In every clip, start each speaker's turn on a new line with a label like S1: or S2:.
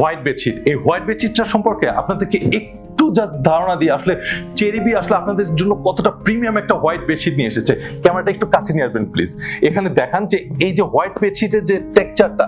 S1: White bedsheet. এই white বেডশিটটা সম্পর্কে আপনাদেরকে একটু জাস্ট ধারণা দিয়ে আসলে চেরিবি আসলে আপনাদের জন্য কতটা প্রিমিয়াম একটা হোয়াইট বেডশিট নিয়ে এসেছে। ক্যামেরাটা একটু কাছে নিয়ে আসবেন প্লিজ এখানে দেখান যে, এই যে হোয়াইট বেডশিটের যে টেক্সচারটা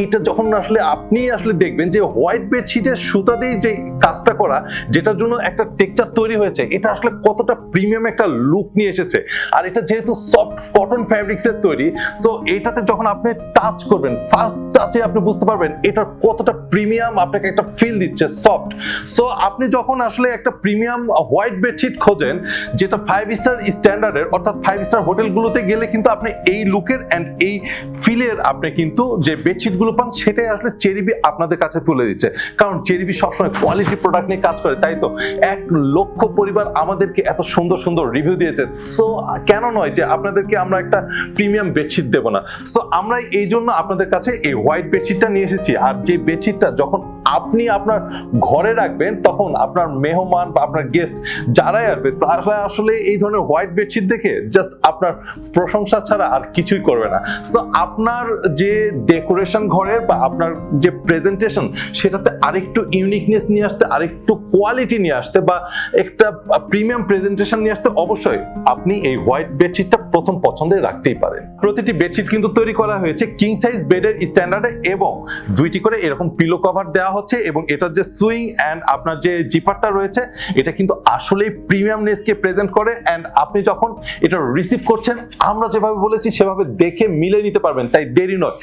S1: এইটা যখন আসলে আপনি আসলে দেখবেন যে হোয়াইট বেডশিটের সুতা দিয়ে যে কাজটা করা, যেটার জন্য একটা টেক্সচার তৈরি হয়েছে, এটা আসলে কতটা প্রিমিয়াম একটা লুক নিয়ে এসেছে। আর এটা যেহেতু সফট কটন ফ্যাব্রিক্স এর তৈরি সো এটাতে যখন আপনি টাচ করবেন ফার্স্ট টাচে আপনি বুঝতে পারবেন, এটার কতটা প্রিমিয়াম আপনাকে একটা ফিল দিচ্ছে সফট সো আপনি যখন আসলে একটা প্রিমিয়াম হোয়াইট বেডশিট খোঁজেন, যেটা ফাইভ স্টার স্ট্যান্ডার্ডের অর্থাৎ ফাইভ স্টার হোটেলগুলোতে গেলে কিন্তু আপনি এই লুকের অ্যান্ড এই ফিলের আপনি কিন্তু যে বেডশিটগুলো পান, সেটাই আসলে চেরিবি আপনাদের কাছে তুলে দিচ্ছে। কারণ চেরিবি সবসময় কোয়ালিটি প্রোডাক্ট নিয়ে কাজ করে, তাই তো? এক লক্ষ পরিবার আমাদেরকে এত সুন্দর সুন্দর রিভিউ দিয়েছে। সো কেন নয় যে আপনাদেরকে আমরা একটা প্রিমিয়াম বেডশিট দেবো না? সো আমরা এই জন্য আপনাদের কাছে এই হোয়াইট বেডশিটটা নিয়ে এসেছি। আর যে বেডশিটটা যখন আপনি আপনার ঘরে রাখবেন, তখন আপনার মেহমান বা আপনার গেস্ট যারাই আসবে, তারা আসলে এই ধরনের হোয়াইট বেডশিট দেখে জাস্ট আপনার প্রশংসা ছাড়া আর কিছুই করবে না। সো আপনার যে ডেকোরেশন ঘরের বা আপনার যে প্রেজেন্টেশন সেটাতে আরেকটু ইউনিকনেস নিয়ে আসতে, আরেকটু কোয়ালিটি নিয়ে আসতে বা একটা প্রিমিয়াম প্রেজেন্টেশন নিয়ে আসতে অবশ্যই আপনি এই হোয়াইট বেডশিটটা প্রথম পছন্দে রাখতেই পারেন। প্রতিটি বেডশিট কিন্তু তৈরি করা হয়েছে কিং সাইজ বেডের স্ট্যান্ডার্ডে এবং দুইটি করে এরকম পিলো কভার দেওয়া হচ্ছে এবং এটার যে সুইং অ্যান্ড আপনার যে জিপারটা রয়েছে, এটা কিন্তু আসলেই প্রিমিয়ামনেসকে প্রেজেন্ট করে অ্যান্ড আপনি যখন এটা রিসিভ করছেন, আমরা যেভাবে বলেছি সেভাবে দেখে মিলে নিতে পারবেন, তাই দেরি নয়।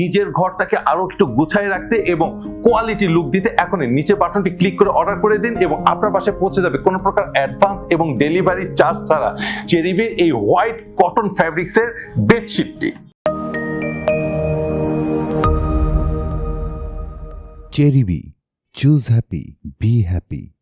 S1: নিজের ঘরটাকে আরও একটু গুছাই রাখতে এবং কোয়ালিটি লুক দিতে এখনই নিচে বাটনটি ক্লিক করে অর্ডার করে দিন এবং আপনার বাসায় পৌঁছে যাবে কোনো প্রকার অ্যাডভান্স এবং ডেলিভারি চার্জ ছাড়া। চেরিবির এই হোয়াইট কটন ফ্যাব্রিক্সের বেডশিটটি
S2: Cherry B. Choose happy. Be happy.